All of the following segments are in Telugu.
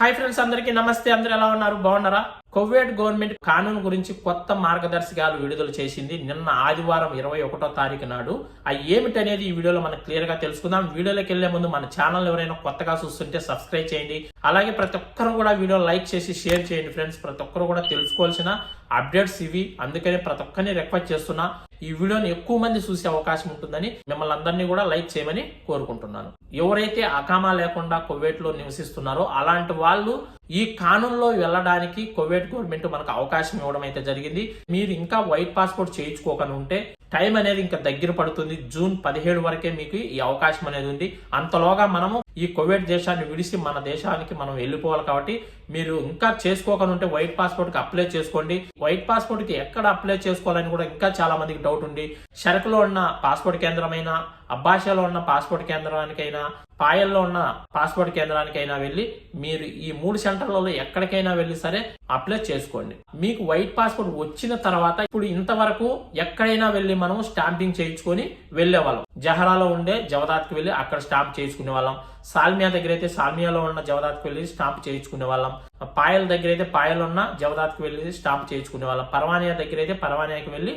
హాయ్ ఫ్రెండ్స్ అందరికీ నమస్తే. అందరూ ఎలా ఉన్నారు? బాగున్నారా? కువైట్ గవర్నమెంట్ కానూన్ గురించి కొత్త మార్గదర్శకాలు విడుదల చేసింది నిన్న ఆదివారం ఇరవై ఒకటో తారీఖు నాడు. అవి ఏమిటనేది ఈ వీడియోలో మనం క్లియర్గా తెలుసుకుందాం. వీడియోలోకి వెళ్ళే ముందు మన ఛానల్ ఎవరైనా కొత్తగా చూస్తుంటే సబ్స్క్రైబ్ చేయండి. అలాగే ప్రతి ఒక్కరు కూడా వీడియో లైక్ చేసి షేర్ చేయండి ఫ్రెండ్స్ ప్రతి ఒక్కరు కూడా తెలుసుకోవాల్సిన అప్డేట్స్ ఇవి. అందుకనే ప్రతి ఒక్కరిని రిక్వెస్ట్ చేస్తున్నా. ఈ వీడియోని ఎక్కువ మంది చూసే అవకాశం ఉంటుందని మిమ్మల్ని అందరినీ కూడా లైక్ చేయమని కోరుకుంటున్నాను. ఎవరైతే అకామా లేకుండా కువైట్లో నివసిస్తున్నారో అలాంటి వాళ్ళు ఈ కానూన్లో వెళ్ళడానికి కువైట్ గవర్నమెంట్ మనకు అవకాశం ఇవ్వడం అయితే జరిగింది. మీరు ఇంకా వైట్ పాస్పోర్ట్ చేయించుకోకుండా ఉంటే టైం అనేది ఇంకా దగ్గర పడుతుంది. జూన్ పదిహేడు వరకే మీకు ఈ అవకాశం అనేది ఉంది. అంతలోగా మనము ఈ కోవిడ్ దేశాన్ని విడిసి మన దేశానికి మనం వెళ్ళిపోవాలి కాబట్టి మీరు ఇంకా చేసుకోకుండా ఉంటే వైట్ పాస్పోర్ట్కి అప్లై చేసుకోండి. వైట్ పాస్పోర్ట్కి ఎక్కడ అప్లై చేసుకోవాలని కూడా ఇంకా చాలా మందికి డౌట్ ఉంది. షరకులో ఉన్న పాస్పోర్ట్ కేంద్రమైన అబ్బాషాలో ఉన్న పాస్పోర్ట్ కేంద్రానికైనా పాయల్లో ఉన్న పాస్పోర్ట్ కేంద్రానికైనా వెళ్ళి మీరు ఈ మూడు సెంటర్లలో ఎక్కడికైనా వెళ్ళి సరే అప్లై చేసుకోండి. మీకు వైట్ పాస్పోర్ట్ వచ్చిన తర్వాత ఇప్పుడు ఇంతవరకు ఎక్కడైనా వెళ్ళి మనం స్టాంపింగ్ చేయించుకొని వెళ్ళే వాళ్ళం జహరాలో ఉండే జవదాత్కి వెళ్ళి అక్కడ స్టాంప్ చేసుకునే వాళ్ళం సాల్మియా దగ్గర అయితే సాల్మియాలో ఉన్న జవదాత్కి వెళ్ళి స్టాంప్ చేయించుకునే వాళ్ళం. పాయల దగ్గర అయితే పాయలు ఉన్న జవదాత్కి వెళ్ళి స్టాంప్ చేయించుకునే వాళ్ళం. పర్వానియా దగ్గర అయితే పర్వానియాకి వెళ్ళి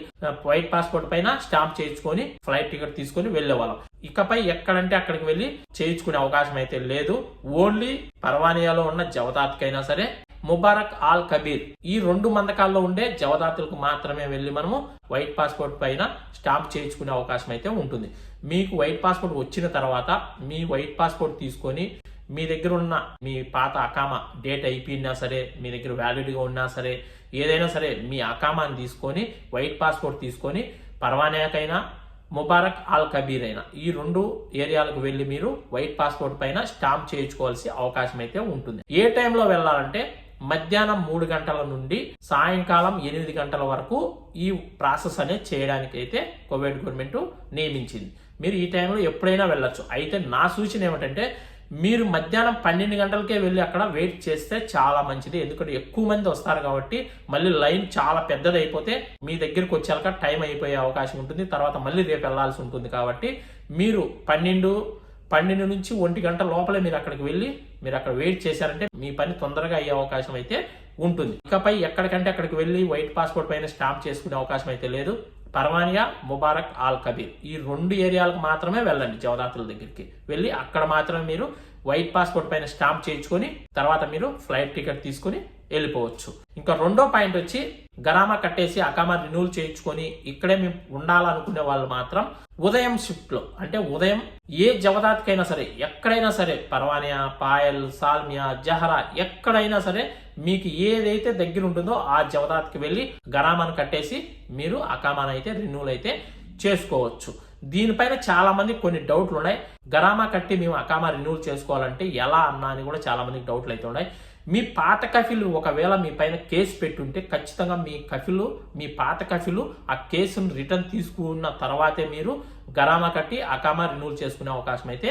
వైట్ పాస్పోర్ట్ పైన స్టాంప్ చేయించుకొని ఫ్లైట్ టికెట్ తీసుకొని వెళ్ళేవాళ్ళం ఇకపై ఎక్కడంటే అక్కడికి వెళ్ళి చేయించుకునే అవకాశం అయితే లేదు. ఓన్లీ పర్వానియాలో ఉన్న జవదాత్కైనా సరే ముబారక్ ఆల్ కబీర్. ఈ రెండు మందకాల్లో ఉండే జవదాతులకు మాత్రమే వెళ్ళి మనము వైట్ పాస్పోర్ట్ పైన స్టాంప్ చేయించుకునే అవకాశం అయితే ఉంటుంది. మీకు వైట్ పాస్పోర్ట్ వచ్చిన తర్వాత మీ వైట్ పాస్పోర్ట్ తీసుకొని మీ దగ్గర ఉన్న మీ పాత అకామా డేట్ అయిపోయినా సరే మీ దగ్గర వ్యాలిడ్గా ఉన్నా సరే ఏదైనా సరే మీ అకామాని తీసుకొని వైట్ పాస్పోర్ట్ తీసుకొని పర్వానాకైనా ముబారక్ ఆల్ కబీర్ అయినా ఈ రెండు ఏరియాలకు వెళ్ళి మీరు వైట్ పాస్పోర్ట్ పైన స్టాంప్ చేయించుకోవాల్సి అవకాశం అయితే ఉంటుంది. ఏ టైంలో వెళ్ళాలంటే మధ్యాహ్నం మూడు గంటల నుండి సాయంకాలం ఎనిమిది గంటల వరకు ఈ ప్రాసెస్ అనేది చేయడానికి అయితే కోవిడ్ గవర్నమెంట్ నియమించింది. మీరు ఈ టైంలో ఎప్పుడైనా వెళ్ళొచ్చు. అయితే నా సూచన ఏమిటంటే మీరు మధ్యాహ్నం పన్నెండు గంటలకే వెళ్ళి అక్కడ వెయిట్ చేస్తే చాలా మంచిది. ఎందుకంటే ఎక్కువ మంది వస్తారు కాబట్టి మళ్ళీ లైన్ చాలా పెద్దది అయిపోతే మీ దగ్గరికి వచ్చాక టైం అయిపోయే అవకాశం ఉంటుంది. తర్వాత మళ్ళీ రేపు వెళ్ళాల్సి ఉంటుంది కాబట్టి మీరు పన్నెండు పన్నెండు నుంచి ఒంటి గంట లోపలే మీరు అక్కడికి వెళ్ళి మీరు అక్కడ వెయిట్ చేశారంటే మీ పని తొందరగా అయ్యే అవకాశం అయితే ఉంటుంది. ఇకపై ఎక్కడికంటే అక్కడికి వెళ్ళి వైట్ పాస్పోర్ట్ పైన స్టాంప్ చేసుకునే అవకాశం అయితే లేదు. Farwaniya Mubarak Al Kabeer. ఈ రెండు ఏరియాలకు మాత్రమే వెళ్ళండి జవదాతుల దగ్గరికి. వెళ్ళి అక్కడ మాత్రమే మీరు వైట్ పాస్పోర్ట్ పైన స్టాంప్ చేయించుకొని తర్వాత మీరు ఫ్లైట్ టికెట్ తీసుకొని వెళ్ళిపోవచ్చు. ఇంకా రెండో పాయింట్ వచ్చి గరామా కట్టేసి అకామా రిన్యూల్ చేయించుకొని ఇక్కడే మేము ఉండాలనుకునే వాళ్ళు మాత్రం ఉదయం షిఫ్ట్లో అంటే ఉదయం ఏ జవదాత్కైనా సరే ఎక్కడైనా సరే పర్వానియా పాయల్ సాల్మియా జహరా ఎక్కడైనా సరే మీకు ఏదైతే దగ్గర ఉంటుందో ఆ జవదాత్కి వెళ్ళి గరామాను కట్టేసి మీరు అకామాన్ అయితే రిన్యూల్ అయితే చేసుకోవచ్చు. దీనిపైన చాలా మంది కొన్ని డౌట్లు ఉన్నాయి గరామా కట్టి మేము అకామా రిన్యూల్ చేసుకోవాలంటే ఎలా అన్నా అని కూడా చాలా మందికి డౌట్లు అయితే ఉన్నాయి. మీ పాత కఫీలు ఒకవేళ మీ పైన కేసు పెట్టుంటే ఖచ్చితంగా మీ కఫీలు మీ పాత కఫీలు ఆ కేసును రిటర్న్ తీసుకున్న తర్వాతే మీరు గరామా కట్టి అకామా రిన్యూల్ చేసుకునే అవకాశం అయితే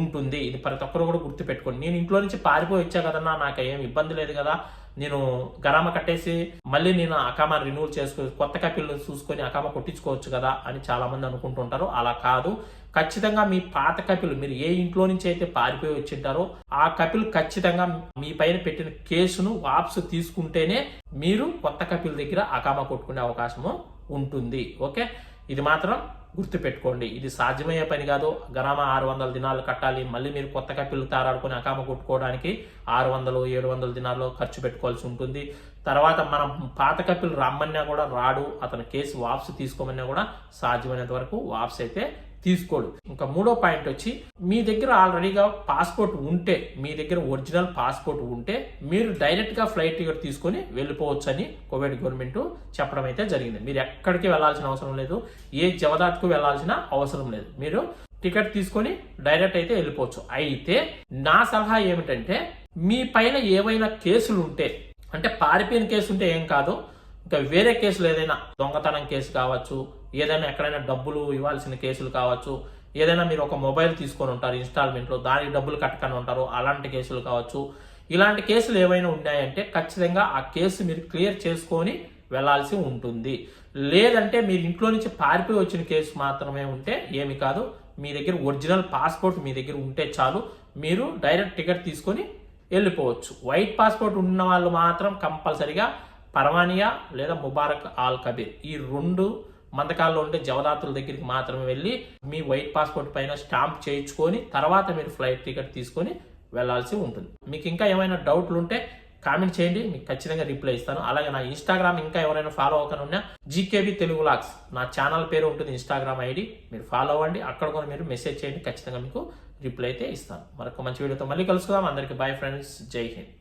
ఉంటుంది. ఇది ప్రతి ఒక్కరు కూడా గుర్తుపెట్టుకోండి. నేను ఇంట్లో నుంచి పారిపోయి వచ్చా కదన్నా నాకు ఏం ఇబ్బంది లేదు కదా. నేను గరామ కట్టేసి మళ్ళీ నేను అకామా రినూవల్ చేసుకో కొత్త కపిల్ని చూసుకొని అకామా కొట్టించుకోవచ్చు కదా అని చాలామంది అనుకుంటుంటారు. అలా కాదు. ఖచ్చితంగా మీ పాత కపిలు మీరు ఏ ఇంట్లో నుంచి అయితే పారిపోయి వచ్చింటారో ఆ కపిల్ ఖచ్చితంగా మీ పైన పెట్టిన కేసును వాపసు తీసుకుంటేనే మీరు కొత్త కపిల్ దగ్గర అకామా కొట్టుకునే అవకాశము ఉంటుంది. ఓకే? ఇది మాత్రం గుర్తుపెట్టుకోండి. ఇది సాధ్యమయ్యే పని కాదు. గరామ ఆరు వందల దినాలు కట్టాలి. మళ్ళీ మీరు కొత్త కపిల్లు తారాడుకొని అకామ కొట్టుకోవడానికి ఆరు వందలు ఏడు వందల దినాలు ఖర్చు పెట్టుకోవాల్సి ఉంటుంది. తర్వాత మనం పాత కపిల్ రమ్మన్నా కూడా రాడు. అతను కేసు వాప్స్ తీసుకోమన్నా కూడా సాధ్యమైనంత వరకు వాప్స్ అయితే తీసుకోడు. ఇంకా మూడో పాయింట్ వచ్చి మీ దగ్గర ఆల్రెడీగా పాస్పోర్ట్ ఉంటే మీ దగ్గర ఒరిజినల్ పాస్పోర్ట్ ఉంటే మీరు డైరెక్ట్గా ఫ్లైట్ టికెట్ తీసుకొని వెళ్ళిపోవచ్చు అని కోవిడ్ గవర్నమెంట్ చెప్పడం అయితే జరిగింది. మీరు ఎక్కడికి వెళ్ళాల్సిన అవసరం లేదు. ఏ జవదాత్కు వెళ్ళాల్సిన అవసరం లేదు. మీరు టికెట్ తీసుకొని డైరెక్ట్ అయితే వెళ్ళిపోవచ్చు. అయితే నా సలహా ఏమిటంటే మీ పైన ఏవైనా కేసులు ఉంటే అంటే పారిపోయిన కేసు ఉంటే ఏం కాదు. ఇంకా వేరే కేసులు ఏదైనా దొంగతనం కేసు కావచ్చు ఏదైనా ఎక్కడైనా డబ్బులు ఇవ్వాల్సిన కేసులు కావచ్చు ఏదైనా మీరు ఒక మొబైల్ తీసుకొని ఉంటారు ఇన్స్టాల్మెంట్లో దానికి డబ్బులు కట్టకని ఉంటారు అలాంటి కేసులు కావచ్చు. ఇలాంటి కేసులు ఏవైనా ఉన్నాయంటే ఖచ్చితంగా ఆ కేసు మీరు క్లియర్ చేసుకొని వెళ్ళాల్సి ఉంటుంది. లేదంటే మీరు ఇంట్లో నుంచి పారిపోయి వచ్చిన కేసు మాత్రమే ఉంటే ఏమి కాదు. మీ దగ్గర ఒరిజినల్ పాస్పోర్ట్ మీ దగ్గర ఉంటే చాలు. మీరు డైరెక్ట్ టికెట్ తీసుకొని వెళ్ళిపోవచ్చు. వైట్ పాస్పోర్ట్ ఉన్న వాళ్ళు మాత్రం కంపల్సరిగా పర్వానియా లేదా ముబారక్ ఆల్ కబీర్ ఈ రెండు మందకాల్లో ఉండే జవదాతుల దగ్గరికి మాత్రమే వెళ్ళి మీ వైట్ పాస్పోర్ట్ పైన స్టాంప్ చేయించుకొని తర్వాత మీరు ఫ్లైట్ టికెట్ తీసుకొని వెళ్ళాల్సి ఉంటుంది. మీకు ఇంకా ఏమైనా డౌట్లు ఉంటే కామెంట్ చేయండి మీకు ఖచ్చితంగా రిప్లై ఇస్తాను. అలాగే నా ఇన్స్టాగ్రామ్ ఇంకా ఎవరైనా ఫాలో అవ్వకుండా జీకేబీ తెలుగు లాక్స్. నా ఛానల్ పేరు ఉంటుంది ఇన్స్టాగ్రామ్ ఐడి. మీరు ఫాలో అవ్వండి అక్కడ కూడా మీరు మెసేజ్ చేయండి ఖచ్చితంగా మీకు రిప్లై అయితే ఇస్తాను. మరొక మంచి వీడియోతో మళ్ళీ కలుసుకుందాం. అందరికీ బాయ్ ఫ్రెండ్స్. జై హింద్.